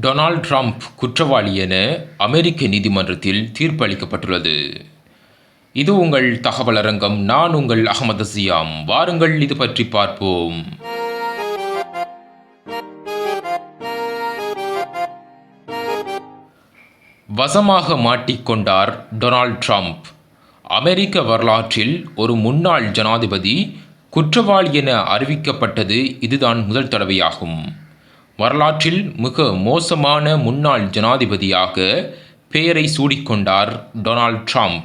Donald Trump குற்றவாளி என அமெரிக்க நீதிமன்றத்தில் தீர்ப்பு அளிக்கப்பட்டுள்ளது இது உங்கள் தகவலரங்கம் நான் உங்கள் அகமது சியாம். வாருங்கள் இது பற்றி பார்ப்போம். வசமாக மாட்டிக்கொண்டார் டொனால்ட் ட்ரம்ப். அமெரிக்க வரலாற்றில் ஒரு முன்னாள் ஜனாதிபதி குற்றவாளி என அறிவிக்கப்பட்டது இதுதான் முதல் தடவையாகும். வரலாற்றில் மிக மோசமான முன்னாள் ஜனாதிபதியாக பெயரை சூடிக்கொண்டார் டொனால்ட் ட்ரம்ப்.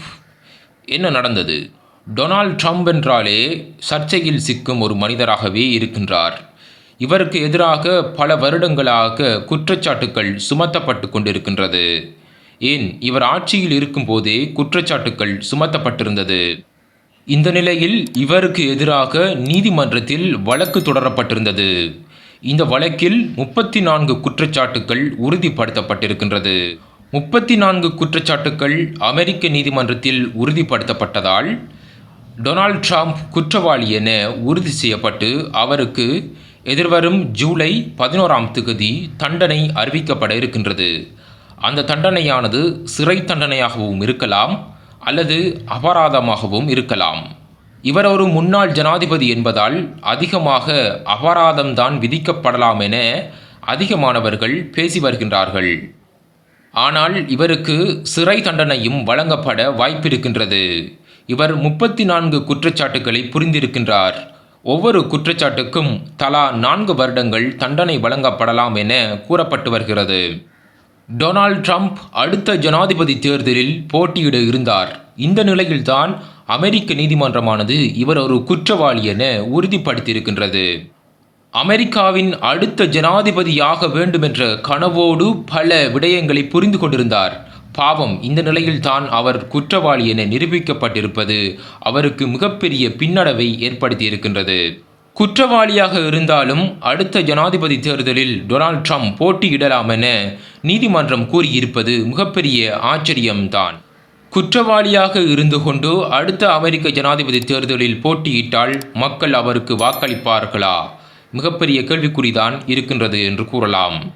என்ன நடந்தது? டொனால்ட் ட்ரம்ப் என்றாலே சர்ச்சையில் சிக்கும் ஒரு மனிதராகவே இருக்கின்றார். இவருக்கு எதிராக பல வருடங்களாக குற்றச்சாட்டுக்கள் சுமத்தப்பட்டு கொண்டிருக்கின்றது. ஏன்? இவர் ஆட்சியில் இருக்கும்போதே குற்றச்சாட்டுக்கள் சுமத்தப்பட்டிருந்தது. இந்த நிலையில் இவருக்கு எதிராக நீதிமன்றத்தில் வழக்கு தொடரப்பட்டிருந்தது. இந்த வழக்கில் முப்பத்தி நான்கு குற்றச்சாட்டுக்கள் உறுதிப்படுத்தப்பட்டிருக்கின்றது. முப்பத்தி நான்கு குற்றச்சாட்டுக்கள் அமெரிக்க நீதிமன்றத்தில் உறுதிப்படுத்தப்பட்டதால் டொனால்ட் ட்ரம்ப் குற்றவாளி என உறுதி செய்யப்பட்டு அவருக்கு எதிர்வரும் ஜூலை பதினோராம் தேதி தண்டனை அறிவிக்கப்பட இருக்கின்றது. அந்த தண்டனையானது சிறை தண்டனையாகவும் இருக்கலாம் அல்லது அபராதமாகவும் இருக்கலாம். இவர் ஒரு முன்னாள் ஜனாதிபதி என்பதால் அதிகமாக அபராதம்தான் விதிக்கப்படலாம் என அதிகமானவர்கள் பேசி வருகின்றார்கள். ஆனால் இவருக்கு சிறை தண்டனையும் வழங்கப்பட வாய்ப்பிருக்கின்றது. இவர் முப்பத்தி நான்கு குற்றச்சாட்டுகளை புரிந்திருக்கின்றார். ஒவ்வொரு குற்றச்சாட்டுக்கும் தலா நான்கு வருடங்கள் தண்டனை வழங்கப்படலாம் என கூறப்பட்டு வருகிறது. டொனால்ட் ட்ரம்ப் அடுத்த ஜனாதிபதி தேர்தலில் போட்டியிட இருந்தார். இந்த நிலையில்தான் அமெரிக்க நீதிமன்றமானது இவர் ஒரு குற்றவாளி என உறுதிப்படுத்தியிருக்கின்றது. அமெரிக்காவின் அடுத்த ஜனாதிபதியாக வேண்டுமென்ற கனவோடு பல விடயங்களை புரிந்து கொண்டிருந்தார். பாவம் இந்த நிலையில்தான் அவர் குற்றவாளி என நிரூபிக்கப்பட்டிருப்பது அவருக்கு மிகப்பெரிய பின்னடைவை ஏற்படுத்தியிருக்கின்றது. குற்றவாளியாக இருந்தாலும் அடுத்த ஜனாதிபதி தேர்தலில் டொனால்ட் ட்ரம்ப் போட்டியிடலாம் என நீதிமன்றம் கூறியிருப்பது மிகப்பெரிய ஆச்சரியம்தான். குற்றவாளியாக இருந்து கொண்டு அடுத்த அமெரிக்க ஜனாதிபதி தேர்தலில் போட்டியிட்டால் மக்கள் அவருக்கு வாக்களிப்பார்களா? மிகப்பெரிய கேள்விக்குறிதான் இருக்கின்றது என்று கூறலாம்.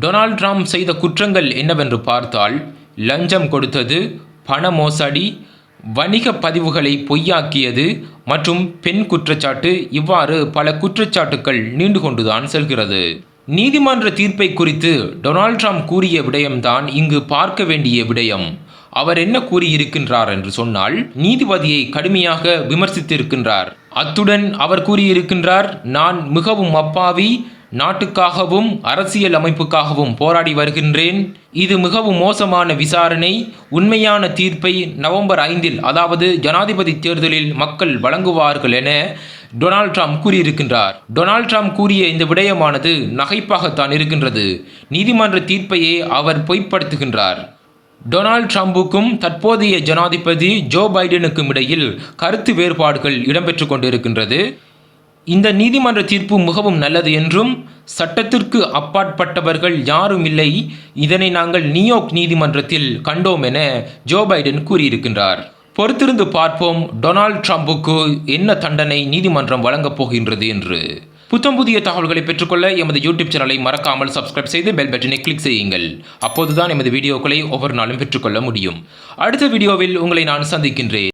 டொனால்ட் ட்ரம்ப் செய்த குற்றங்கள் என்னவென்று பார்த்தால் லஞ்சம் கொடுத்தது பண மோசடி வணிக பதிவுகளை பொய்யாக்கியது மற்றும் பெண் குற்றச்சாட்டு இவ்வாறு பல குற்றச்சாட்டுக்கள் நீண்டு கொண்டுதான் செல்கிறது. நீதிமன்ற தீர்ப்பை குறித்து டொனால்ட் ட்ரம்ப் கூறிய விடயம்தான் இங்கு பார்க்க வேண்டிய விடயம். அவர் என்ன கூறியிருக்கின்றார் என்று சொன்னால் நீதிபதியை கடுமையாக விமர்சித்திருக்கின்றார். அத்துடன் அவர் கூறியிருக்கின்றார் நான் மிகவும் அப்பாவி நாட்டுக்காகவும் அரசியல் அமைப்புக்காகவும் போராடி வருகின்றேன். இது மிகவும் மோசமான விசாரணை. உண்மையான தீர்ப்பை நவம்பர் ஐந்தில் அதாவது ஜனாதிபதி தேர்தலில் மக்கள் வழங்குவார்கள் என டொனால்ட் ட்ரம்ப் கூறியிருக்கின்றார். டொனால்ட் ட்ரம்ப் கூறிய இந்த விடயமானது நகைப்பாகத்தான் இருக்கின்றது. நீதிமன்ற தீர்ப்பையே அவர் பொய்ப்படுத்துகின்றார். டொனால்ட் ட்ரம்புக்கும் தற்போதைய ஜனாதிபதி ஜோ பைடனுக்கும் இடையில் கருத்து வேறுபாடுகள் இடம்பெற்று கொண்டிருக்கின்றது. இந்த நீதிமன்ற தீர்ப்பு மிகவும் நல்லது என்றும் சட்டத்திற்கு அப்பாற்பட்டவர்கள் யாரும் இல்லை இதனை நாங்கள் நியூயார்க் நீதிமன்றத்தில் கண்டோம் என ஜோ பைடன் கூறியிருக்கின்றார். பொறுத்திருந்து பார்ப்போம் டொனால்ட் ட்ரம்புக்கு என்ன தண்டனை நீதிமன்றம் வழங்கப் போகின்றது என்று. புத்தம் புதிய தகவல்களை பெற்றுக்கொள்ள எமது யூடியூப் சேனலை மறக்காமல் சப்ஸ்கிரைப் செய்து பெல் பட்டனை கிளிக் செய்யுங்கள். அப்போதுதான் எமது வீடியோக்களை ஒவ்வொரு நாளும் பெற்றுக்கொள்ள முடியும். அடுத்த வீடியோவில் உங்களை நான் சந்திக்கின்றேன்.